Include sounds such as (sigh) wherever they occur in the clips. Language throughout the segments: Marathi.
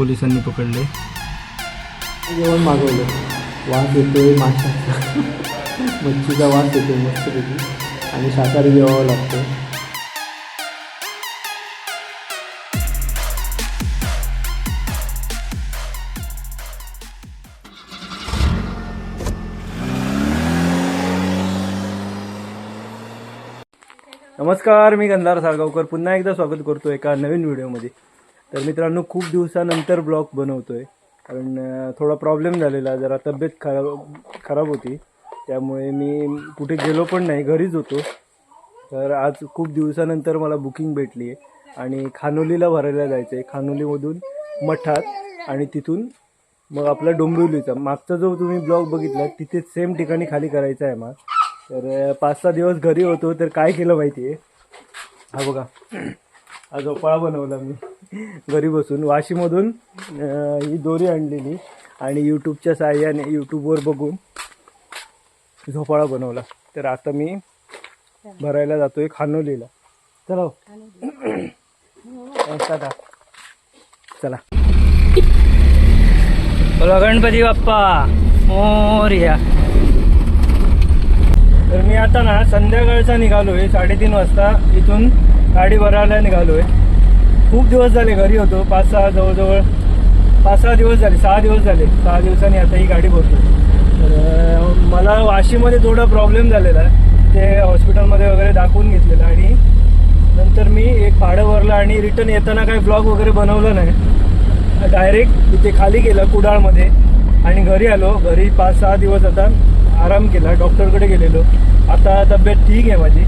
पोलिसांनी पकडले. जेवण मागवलं. वास येतोय माशाचा. (laughs) मच्छीचा वास येतो मस्तपैकी. आणि शाकाहारी जेवावं लागतं नमस्कार मी गंधार साळगावकर. पुन्हा एकदा स्वागत करतो एका नवीन व्हिडिओमध्ये. तर मित्रांनो खूप दिवसानंतर ब्लॉग बनवतोय. कारण थोडा प्रॉब्लेम झालेला जरा तब्येत खराब खराब होती. त्यामुळे मी कुठे गेलो पण नाही घरीच होतो. तर आज खूप दिवसानंतर मला बुकिंग भेटली आहे. आणि खानोलीला भरायला जायचं आहे खानोलीमधून मठात आणि तिथून मग आपला डोंबिवलीचा. मागचा जो तुम्ही ब्लॉग बघितला तिथे सेम ठिकाणी खाली करायचा आहे मग तर पाच सहा दिवस घरी होतो. तर काय केलं माहिती आहे हा बघा. हा झोपाळा बनवला मी. घरी बसून वाशीमधून ही दोरी आणलेली आणि यूट्यूबच्या साहाय्याने यूट्यूबवर बघून झोपाळा बनवला. तर आता मी भरायला जातोय खानोलीला. चला हो. चला. बोला गणपती बाप्पा. मोरया तर मी आता ना संध्याकाळचा निघालो आहे साडेतीन वाजता इथून गाडी भरायला निघालो आहे खूप दिवस झाले घरी होतो. पाच सहा जवळजवळ पाच सहा दिवस झाले सहा दिवस झाले. सहा दिवसांनी आता ही गाडी भरतो तर मला वाशीमध्ये थोडा प्रॉब्लेम झालेला आहे. ते हॉस्पिटलमध्ये वगैरे दाखवून घेतलेलं आणि नंतर मी एक भाडं भरलं आणि रिटर्न येताना काही ब्लॉग वगैरे बनवलं नाही. डायरेक्ट इथे खाली गेलं कुडाळमध्ये. आणि घरी आलो. घरी पाच सहा दिवस आता आराम केला. डॉक्टरकडे गेलेलो. आता तब्येत ठीक आहे माझी.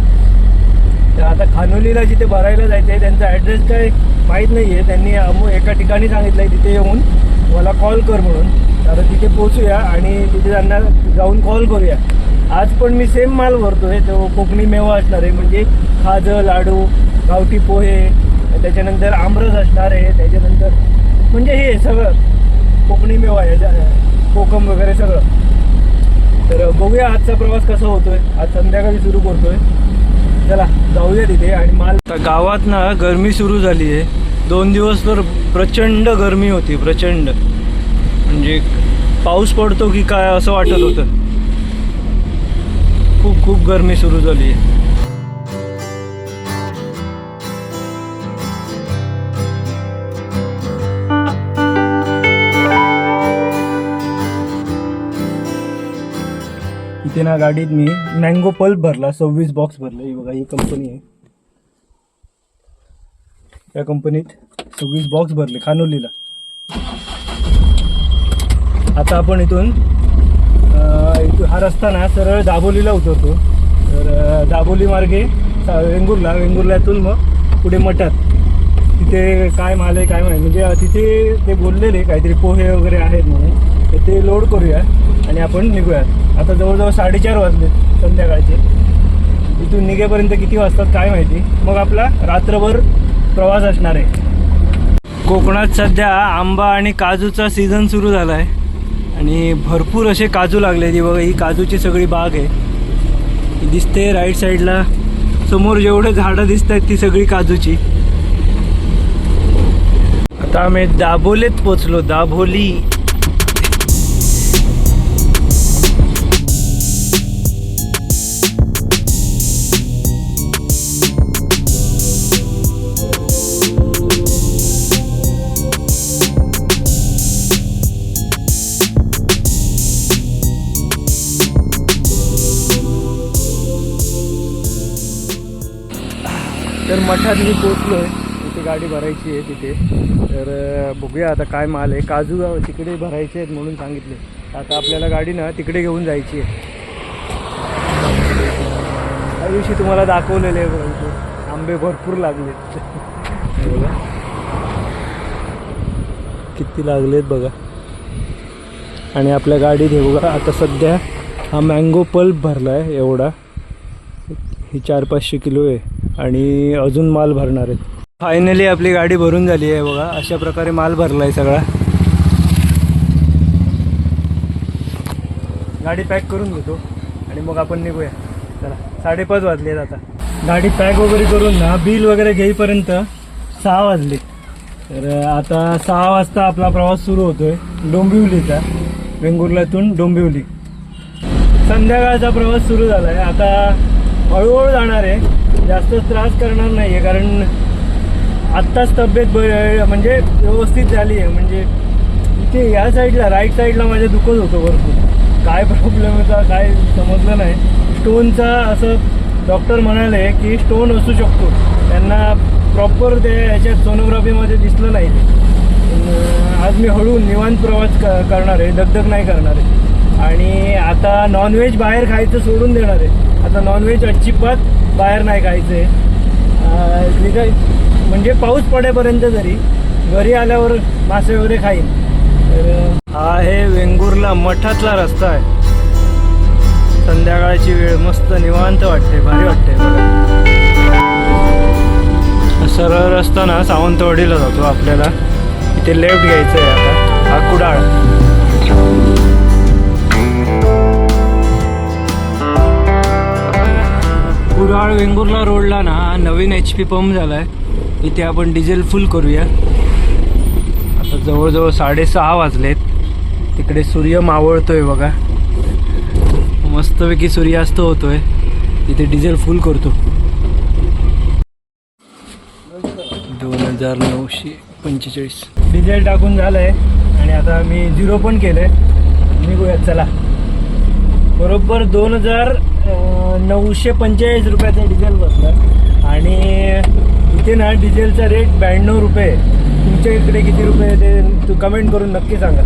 तर आता खानोलीला जिथे भरायला जायचं आहे त्यांचा ॲड्रेस काय माहीत नाही आहे त्यांनी अमू एका ठिकाणी सांगितलं आहे तिथे येऊन मला कॉल कर म्हणून. तर तिथे पोचूया आणि तिथे त्यांना जाऊन कॉल करूया. आज पण मी सेम माल भरतो आहे तो कोकणी मेवा असणार आहे म्हणजे खाजं लाडू गावठी पोहे त्याच्यानंतर आमरस असणार आहे त्याच्यानंतर म्हणजे हे सगळं कोकणी मेवा आहे कोकम वगैरे सगळं. तर बघूया आजचा प्रवास कसा होतोय. आज संध्याकाळी सुरू करतोय. चला जाऊया तिथे आणि माल गावात ना गरमी सुरू झाली आहे. दोन दिवस तर प्रचंड गरमी होती प्रचंड. म्हणजे पाऊस पडतो की काय असं वाटत होतं. खूप खूप गरमी सुरू झाली आहे. तिना गाडीत मी मँगो पल्प भरला सव्वीस बॉक्स भरला. ही बघा ही कंपनी आहे. या कंपनीत सव्वीस बॉक्स भरले खानोलीला. आता आपण इथून इथून हा रस्ता ना सरळ दाबोलीला उतरतो. तर दाबोली मार्गे वेंगुर्ला वेंगुर्ल्यातून मग पुढे मठात. तिथे काय माल आहे काय माहिती म्हणजे तिथे ते बोललेले काहीतरी पोहे वगैरे आहेत म्हणून. तर ते लोड करूया आणि आपण निघूयात. आता जवळजवळ साडेचार वाजले संध्याकाळचे. इथून निघेपर्यंत किती वाजतात काय माहिती? मग आपला रात्रभर प्रवास असणार आहे. कोकणात सध्या आंबा आणि काजूचा सीझन सुरू झाला आहे आणि भरपूर असे काजू लागले ती बघा ही काजूची सगळी बाग आहे. ही दिसते राईट साईडला समोर जेवढे झाडं दिसत आहेत ती सगळी काजूची. आता आम्ही दाभोलीत पोचलो दाभोली. तर मठात मी पोचलो आहे. तिथे गाडी भरायची आहे तिथे. तर बघूया आता काय माल आहे. काजू तिकडे भरायचे आहेत म्हणून सांगितले. आता आपल्याला गाडी ना तिकडे घेऊन जायची आहे. त्या दिवशी तुम्हाला दाखवलेले आहे आंबे भरपूर लागले हे बघा किती लागलेत बघा. आणि आपल्या गाडीत हे बघा आता सध्या हा मँगो पल्प भरला आहे एवढा. ही चार पाचशे किलो आहे. आणि अजून माल भरणार आहेत. फायनली आपली गाडी भरून झाली आहे बघा. अशा प्रकारे माल भरला आहे सगळा. गाडी पॅक करून घेतो आणि मग आपण निघूया. चला साडेपाच वाजले आहेत आता. गाडी पॅक वगैरे करून ना बिल वगैरे घेईपर्यंत सहा वाजले तर आता सहा वाजता आपला प्रवास सुरू होतोय डोंबिवलीचा वेंगुर्ल्यातून डोंबिवली. संध्याकाळचा प्रवास सुरू झाला आहे आता हळूहळू जाणार आहे. जास्त त्रास करणार नाही आहे कारण आत्ताच तब्येत ब- म्हणजे व्यवस्थित झाली आहे म्हणजे इथे या साईडला राईट साईडला माझ्या दुखत होतं भरपूर. काय प्रॉब्लेम होता काय समजलं नाही. स्टोनचा असं डॉक्टर म्हणाले की स्टोन असू शकतो. त्यांना प्रॉपर ते याच्यात सोनोग्राफीमध्ये दिसलं नाही. आज मी हळू निवांत प्रवास क करणार आहे दगदग नाही करणार आहे. आणि आता नॉनव्हेज बाहेर खायचं सोडून देणार आहे. आता नॉनव्हेज अजिबात बाहेर नाही खायचं. आहे म्हणजे पाऊस पडेपर्यंत जरी घरी आल्यावर मासे वगैरे खाईन. तर हा हे वेंगुर्ला मठातला रस्ता आहे. संध्याकाळची वेळ मस्त निवांत वाटते भारी वाटते सरळ रस्ता ना सावंतवाडीला जातो आपल्याला. इथे लेफ्ट घ्यायचं आहे आता. हा कुडाळ कुडाळ वेंगुर्ला रोडला ना नवीन एच पी पंप झाला आहे इथे आपण डिझेल फुल करूया. आता जवळजवळ साडेसहा वाजलेत. तिकडे सूर्य मावळतोय बघा. मस्तपैकी सूर्यास्त होतोय. तिथे डिझेल फुल करतो. दोन हजार नऊशे पंचेचाळीस. डिझेल टाकून झालंय. आणि आता मी झिरो पण केलंय. निघूयात चला. बरोबर दोन हजार नऊशे पंचेचाळीस रुपयाचं डिझेल बसलं. आणि इथे ना डिझेलचा रेट ब्याण्णव रुपये तुमच्या इकडे किती रुपये ते तू कमेंट करून नक्की सांगा.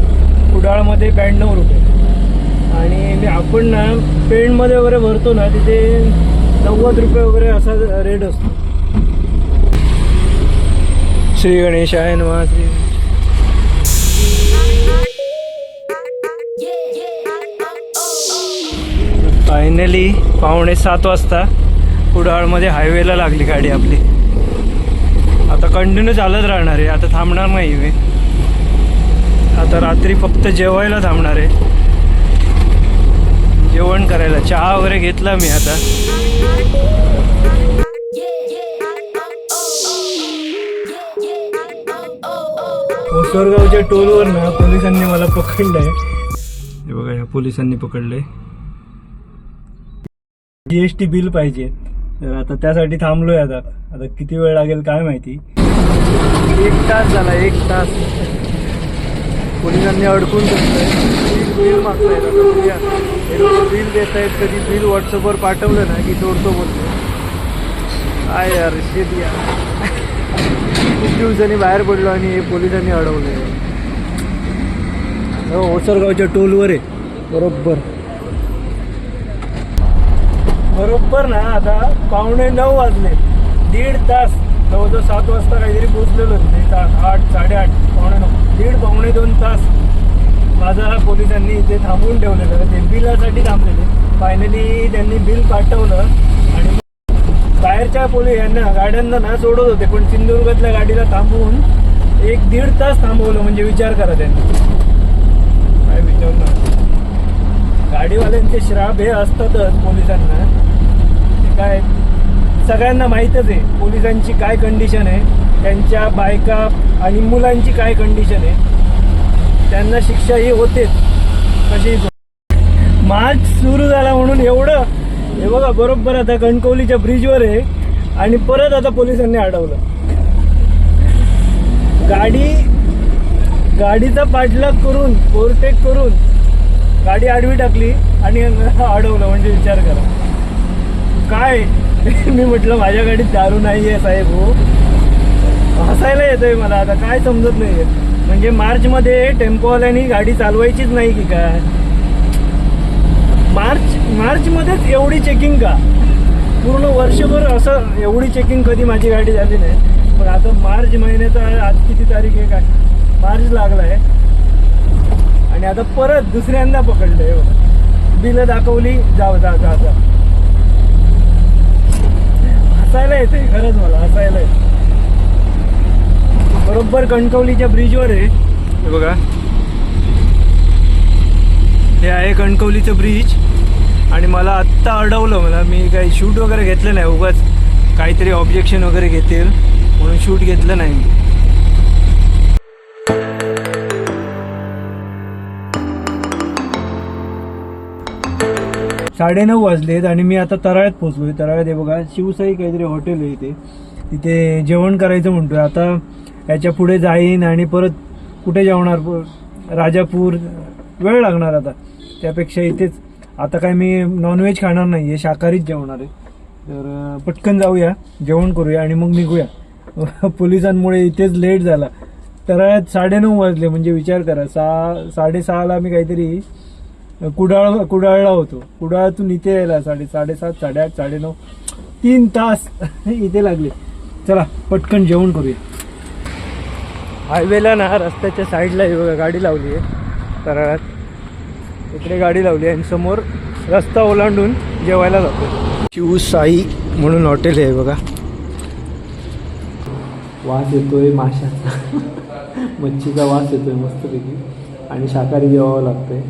कुडाळमध्ये ब्याण्णव रुपये आणि मी आपण ना पेंटमध्ये वगैरे भरतो ना तिथे नव्वद रुपये वगैरे असा रेट असतो. श्री गणेशाय नमः. श्री फायनली पावणे सात वाजता कुडाळमध्ये हायवेला लागली गाडी आपली. आता कंटिन्यू चालत राहणार आहे आता थांबणार नाही मी. आता रात्री फक्त जेवायला थांबणार आहे. जेवण करायला चहा वगैरे घेतला मी आता. ओसरगावच्या टोलवर ना पोलिसांनी मला पकडलंय. हे बघा ह्या पोलिसांनी पकडलंय. जीएसटी बिल पाहिजे. तर आता त्यासाठी थांबलोय आता. आता किती वेळ लागेल काय माहिती. एक तास झाला एक तास. पोलिसांनी अडकून बिल मागतायत. बिल देत आहेत कधी बिल व्हॉट्सअपवर पाठवलं ना की सोडतो बोलतो काय यार शेत यार. खूप दिवसांनी बाहेर पडलो आणि हे पोलिसांनी अडवले हो ओसरगावच्या टोलवर आहे. बरोबर. बरोबर ना आता पावणे नऊ वाजले. दीड तास जवळजवळ सात वाजता काहीतरी पोचलेलो दीड तास आठ साडेआठ पावणे नऊ. दीड पावणे दोन तास माझा पोलिसांनी इथे थांबवून ठेवलेलं ते बिलासाठी थांबलेले फायनली त्यांनी बिल पाठवलं आणि बाहेरच्या पोलीस यांना गाड्यांना ना सोडत होते. पण सिंधुदुर्गातल्या गाडीला थांबवून एक दीड तास थांबवलं म्हणजे विचार करा त्यांनी. काय विचारलं गाडीवाल्यांचे श्राप हे असतातच पोलिसांना. काय सगळ्यांना माहीतच आहे पोलिसांची काय कंडिशन आहे त्यांच्या बायका आणि मुलांची काय कंडिशन आहे. त्यांना शिक्षा ही होतेच कशी मार्च सुरू झाला म्हणून एवढं हे बघा बरोबर आता कणकवलीच्या ब्रिजवर आहे आणि परत आता पोलिसांनी अडवलं. गाडी गाडीचा पाठलाग करून ओव्हरटेक करून गाडी आडवी टाकली आणि (laughs) अडवलं म्हणजे विचार करा. काय? (laughs) मी म्हटलं माझ्या गाडीत दारू नाही आहे साहेब हो. हसायला येतंय मला आता काय समजत नाही म्हणजे मार्चमध्ये टेम्पोवाल्यांनी गाडी चालवायचीच नाही की काय? मार्च मार्चमध्येच एवढी चेकिंग का? पूर्ण वर्षभर असं एवढी चेकिंग कधी माझी गाडी झाली नाही. पण आता मार्च महिन्याचा आज किती तारीख आहे काय? मार्च लागला आहे आणि आता परत दुसऱ्यांदा पकडलंय हो. बिलं दाखवली जाऊ जा जा जा हसायला येते खरंच मला हसायला येते बरोबर कणकवलीच्या ब्रिजवर आहे. हे बघा. हे आहे कणकवलीचं ब्रिज आणि मला आत्ता अडवलं मला मी काही शूट वगैरे घेतलं नाही उगाच काहीतरी ऑब्जेक्शन वगैरे घेतील म्हणून शूट घेतलं नाही साडेनऊ वाजलेत आणि मी आता तराळ्यात पोहोचलोय. तराळ्यात हे बघा शिवसाई काहीतरी हॉटेल आहे इथे. तिथे जेवण करायचं म्हणतोय. आता याच्यापुढे जाईन आणि परत कुठे जेवणार प- राजापूर वेळ लागणार आता. त्यापेक्षा इथेच. आता काय मी नॉनव्हेज खाणार नाही आहे शाकाहारीच जेवणार आहे. तर पटकन जाऊया जेवण करूया आणि मग निघूया. (laughs) पोलिसांमुळे इथेच लेट झाला. तराळ्यात साडेनऊ वाजले म्हणजे विचार करा सहा साडेसहाला मी काहीतरी कुडाळ कुडाळला होतो. कुडाळातून इथे यायला साडे साडेसात साडेआठ साडेनऊ तीन तास (laughs) इथे लागले. चला पटकन जेवण करूया. हायवेला ना रस्त्याच्या साईडला हे बघा गाडी लावली आहे. तराळ्यात इकडे गाडी लावली आहे आणि समोर रस्ता ओलांडून जेवायला जातो. शिवसाई म्हणून हॉटेल आहे बघा. वास येतोय माशाचा. (laughs) मच्छीचा वास येतोय मस्तपैकी. आणि शाकाहारी जेवावं लागतंय.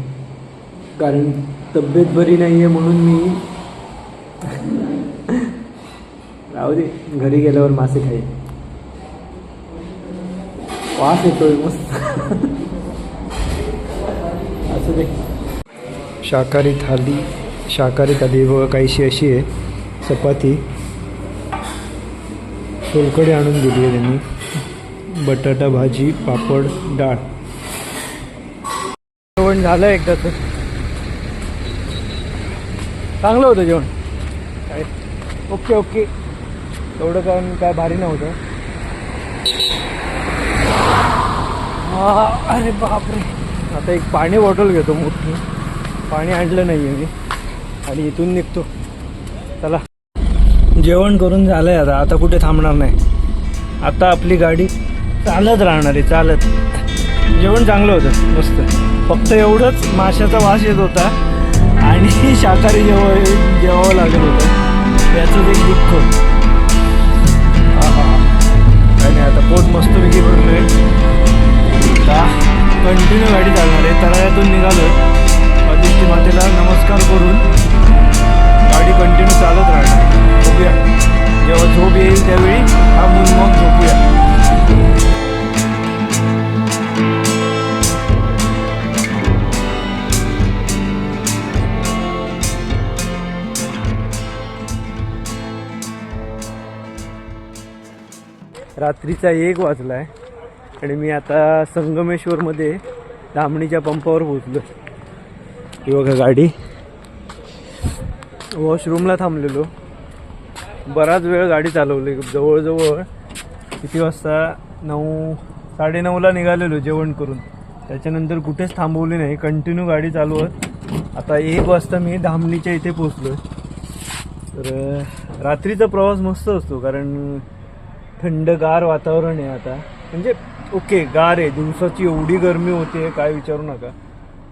कारण तब्येत बरी नाही आहे म्हणून मी राहू दे घरी गेल्यावर मासे खाईल वास येतोय मस्त. असं दे. शाकाहारी थाली शाकाहारी थाली बघा काहीशी अशी आहे. चपाती. सोलकडी आणून दिली आहे त्यांनी. बटाटा भाजी पापड डाळ. जेवण झालं एकदा तर. चांगलं होतं जेवण. काय ओके ओके. एवढं कारण काय भारी नव्हतं. अरे बापरे. आता एक पाणी बॉटल घेतो मोठी. पाणी आणलं नाही आहे मी. आणि इथून निघतो. चला. जेवण करून झालं आहे आता. आता कुठे थांबणार नाही. आता आपली गाडी चालत राहणार आहे चालत. जेवण चांगलं होतं मस्त. फक्त एवढंच माशाचा वास येत होता. आणि शाकाहारी जेवाय जेवावं लागत होतं याचं एक दुःख. आणि आता पोट मस्तपैकी भरलं आहे का कंटिन्यू गाडी चालणार आहे. तळायातून निघालो अधिष्ठी मातेला नमस्कार करून रात्रीचा एक वाजला आहे आणि मी आता संगमेश्वरमध्ये धामणीच्या पंपावर पोहोचलो ही बघा गाडी. वॉशरूमला थांबलेलो. बराच वेळ गाडी चालवली. जवळजवळ किती वाजता? नऊ साडेनऊला निघालेलो जेवण करून. त्याच्यानंतर कुठेच थांबवली नाही. कंटिन्यू गाडी चालवत आता एक वाजता मी धामणीच्या इथे पोचलो तर रात्रीचा प्रवास मस्त असतो कारण थंडगार वातावरण आहे आता. म्हणजे ओके गार आहे. दिवसाची एवढी गरमी होते काय विचारू नका.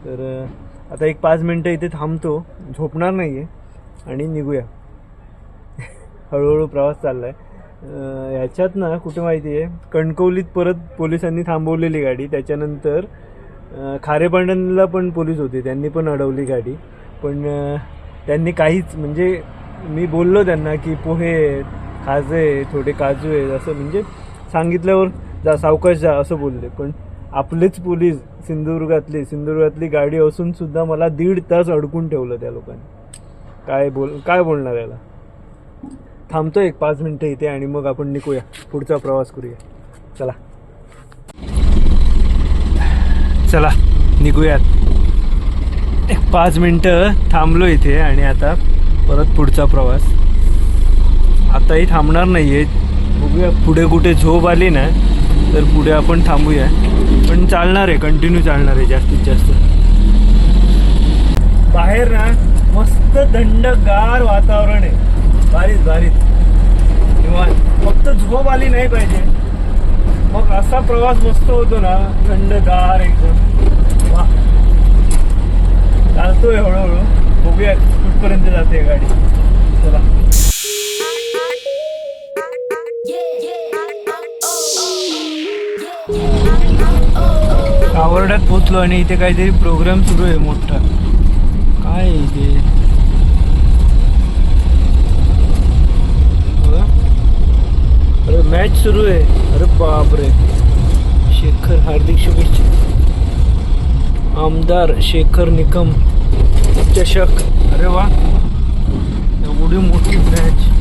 तर आता एक पाच मिनटं इथे थांबतो. झोपणार नाही आहे आणि निघूया. (laughs) हळूहळू प्रवास चालला आहे ह्याच्यात ना कुठे माहिती आहे? कणकवलीत परत पोलिसांनी थांबवलेली गाडी. त्याच्यानंतर खारेपांडणला खारेपांड्यांना पण पोलीस होते. त्यांनी पण अडवली गाडी. पण त्यांनी काहीच म्हणजे मी बोललो त्यांना की पोहे खाजे आहे, थोडे काजू आहेत असं म्हणजे सांगितल्यावर जा सावकाश जा असं बोलले. पण आपलेच पोलीस सिंधुदुर्गातली सिंधुदुर्गातली गाडी असून सुद्धा मला दीड तास अडकून ठेवलं त्या लोकांनी. काय बोल काय बोलणार याला? थांबतो एक पाच मिनटं इथे आणि मग आपण निघूया. पुढचा प्रवास करूया. चला. चला निघूयात. एक पाच मिनटं थांबलो इथे आणि आता परत पुढचा प्रवास. आताही थांबणार नाही आहे बघूया पुढे कुठे झोप आली ना तर पुढे आपण थांबूया. पण चालणार आहे कंटिन्यू चालणार आहे जास्तीत जास्त. बाहेर ना मस्त थंडगार वातावरण आहे. भारीच भारीच किंवा फक्त झोप आली नाही पाहिजे. मग असा प्रवास मस्त होतो ना थंडगार एकदम. वा. चालतोय हळूहळू. बघूया कुठपर्यंत जाते गाडी. कावरड्यात पोचलो आणि इथे काहीतरी प्रोग्राम सुरू आहे मोठा. काय आहे इथे अरे मॅच सुरू आहे. अरे बापरे. शेखर हार्दिक शुभेच्छा. आमदार शेखर निकम. चषक. अरे वा. एवढी मोठी मॅच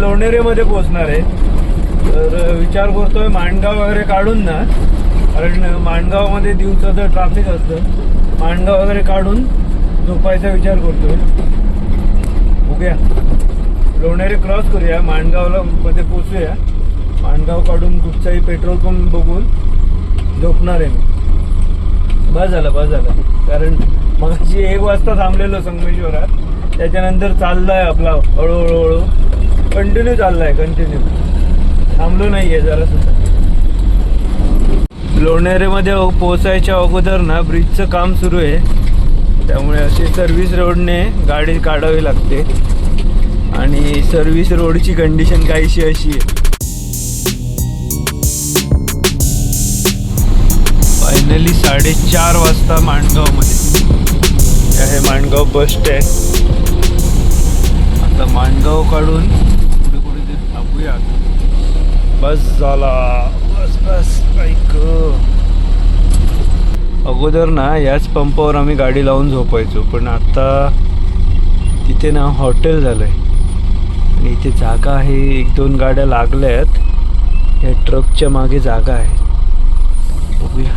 लोणेरेमध्ये पोहोचणार आहे. तर विचार करतोय माणगाव वगैरे काढून ना. कारण माणगावमध्ये दिवसाचं ट्राफिक असतं. माणगाव वगैरे काढून झोपायचा विचार करतोय. बघूया. लोणेरे क्रॉस करूया. माणगावला मध्ये पोचूया माणगाव काढून कुठचाही पेट्रोल पंप बघून झोपणार आहे मी. बस झालं बस झालं. कारण मगाशी एक वाजता थांबलेलो संगमेश्वरात. त्याच्यानंतर चाललाय आपला हळूहळू हळू कंटिन्यू चाललाय कंटिन्यू थांबलो नाहीये जरा सुद्धा. लोणेरेमध्ये पोचायच्या अगोदर ना ब्रिजचं काम सुरू आहे. त्यामुळे अशी सर्व्हिस रोडने गाडी काढावी लागते. आणि सर्व्हिस रोडची कंडिशन काहीशी अशी आहे. फायनली साडेचार वाजता माणगावमध्ये. आहे माणगाव बस स्टँड आता माणगाव काढून बघूयात. बस झाला. बस बस ऐक अगोदर ना याच पंपावर आम्ही गाडी लावून झोपायचो पण आता तिथे ना हॉटेल झालंय. आणि इथे जागा आहे एक दोन गाड्या लागल्यात. या ट्रकच्या मागे जागा आहे. बघूया.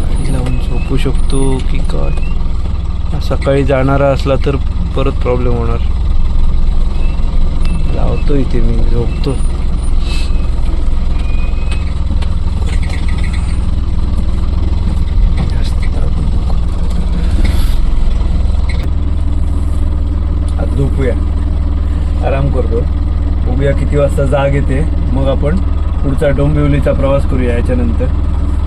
गाडी लावून झोपू शकतो की काय? सकाळी जाणारा असला तर परत प्रॉब्लेम होणार. लावतो इथे मी झोपतो. आता झोपूया. आराम करतो. बघूया किती वाजता जाग येते मग आपण पुढचा डोंबिवलीचा प्रवास करूया याच्यानंतर.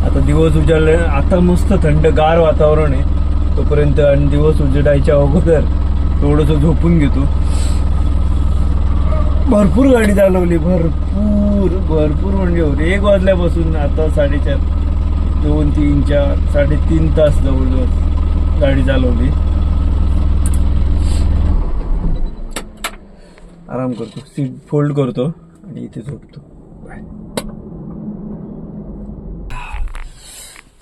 आता दिवस उजाडले आता मस्त थंडगार वातावरण आहे. तोपर्यंत आणि दिवस उजडायच्या अगोदर थोडंसं झोपून घेतो. भरपूर गाडी चालवली भरपूर भरपूर म्हणजे होते. एक वाजल्यापासून आता साडेचार दोन तीन चार साडेतीन तास जवळजवळ गाडी चालवली. आराम करतो. सीट फोल्ड करतो आणि इथे झोपतो. बाय.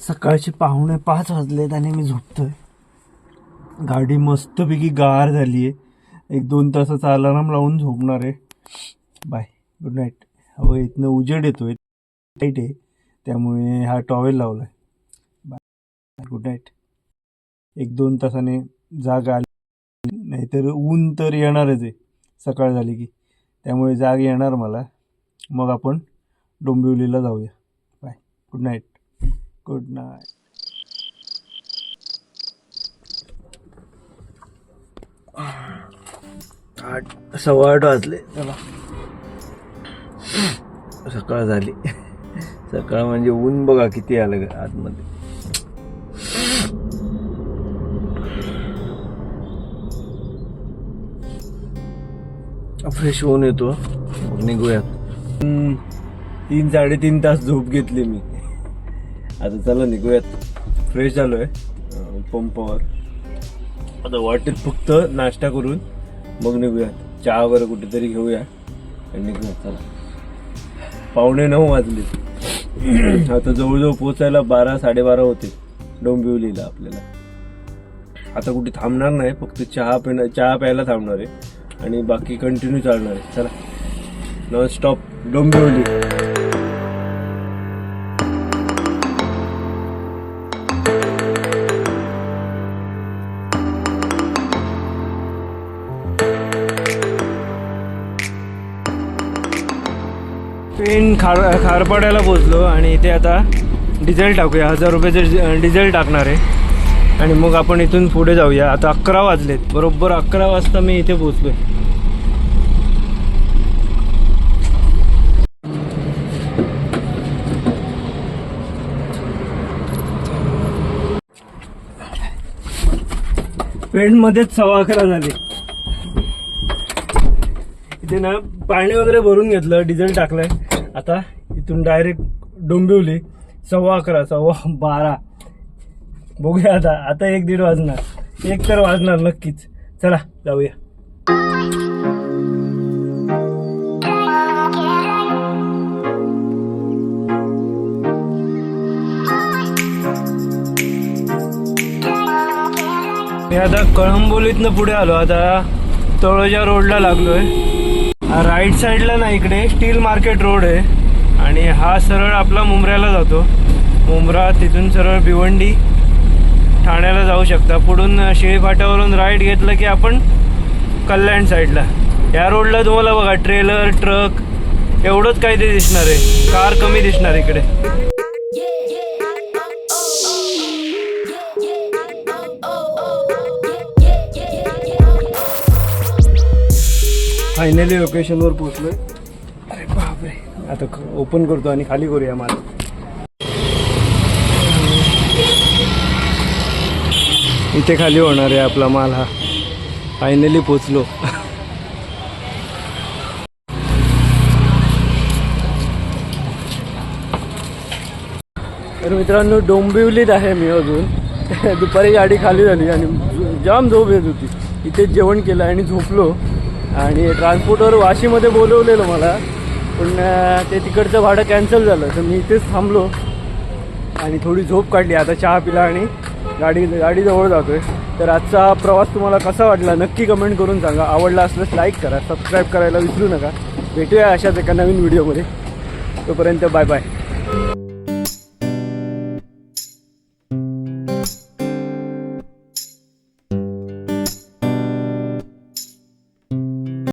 सकाळचे पाहुणे पाच वाजलेत आणि मी झोपतोय. गाडी मस्तपैकी गार झाली आहे एक दोन तासाचा अलाराम लावून झोपणार आहे. Bye good night. अहो इथनं उजेड येतो आहे लाइट आहे. त्यामुळे हा टॉवेल लावला आहे बाय गुड नाईट. एक दोन तासाने जाग आली. नाहीतर ऊन तर येणारच आहे. सकाळ झाली की. त्यामुळे जाग येणार मला. मग आपण डोंबिवलीला जाऊया. Bye good night. Good night. आठ सव्वा आठ वाजले. चला. सकाळ झाली. सकाळ म्हणजे ऊन बघा किती आलं आतमध्ये. फ्रेश होऊन येतो. मग निघूयात. तीन साडेतीन तास झोप घेतली मी. आता चला निघूयात. फ्रेश झालोय आहे पंपावर आता वाटेत फक्त नाश्ता करून मग निघूयात. चहा वगैरे कुठेतरी घेऊया. आणि निघूयात चला. पावणे नऊ वाजले. आता जवळजवळ पोचायला बारा साडेबारा होते. डोंबिवलीला आपल्याला. आता कुठे थांबणार नाही फक्त चहा पिणं चहा प्यायला थांबणार आहे. आणि बाकी कंटिन्यू चालणार आहे. चला. Non stop Dombivli. खारपाड्याला पोचलो आणि इथे आता डिझेल टाकूया. हजार रुपयाचं डिझेल टाकणार आहे. आणि मग आपण इथून पुढे जाऊया. आता अकरा वाजलेत. बरोबर अकरा वाजता मी इथे पोचलोय पेंटमध्येच सव्वा अकरा झाले. इथे ना पाणी वगैरे भरून घेतलं. डिझेल टाकलंय. आता इथून डायरेक्ट डोंबिवली सव्वा अकरा सव्वा बारा. बघूया आता आता एक दीड वाजणार. एक तर वाजणार नक्कीच. चला जाऊया. मी आता कळंबोलीतनं पुढे आलो. आता तळोजा रोडला लागलोय. राईट साईडला ना इकडे स्टील मार्केट रोड आहे. आणि हा सरळ आपला मुंब्र्याला जातो मुंब्रा तिथून सरळ भिवंडी ठाण्याला जाऊ शकता पुढून शिळी फाट्यावरून राईट घेतलं की आपण कल्याण साईडला या रोडला तुम्हाला बघा ट्रेलर ट्रक एवढंच काही ते दिसणार आहे कार कमी दिसणार इकडे फायनली लोकेशनवर पोहोचलोय आता ओपन करतो आणि खाली करूया माल. इथे खाली होणार आहे आपला माल हा. फायनली पोचलो. तर मित्रांनो डोंबिवलीत आहे मी अजून. दुपारी गाडी खाली झाली आणि जाम झोप येत होती. इथेच जेवण केलं आणि झोपलो. आणि ट्रान्सपोर्टवर वाशीमध्ये बोलवलेलं मला. पण ते तिकडचं भाडं कॅन्सल झालं तर मी इथेच थांबलो. आणि थोडी झोप काढली आता चहा पिला आणि गाडी गाडीजवळ जातो आहे तर आजचा प्रवास तुम्हाला कसा वाटला नक्की कमेंट करून सांगा. आवडला असल्यास लाईक करा सबस्क्राईब करायला विसरू नका. भेटूया अशाच एका नवीन व्हिडिओमध्ये तोपर्यंत बाय बाय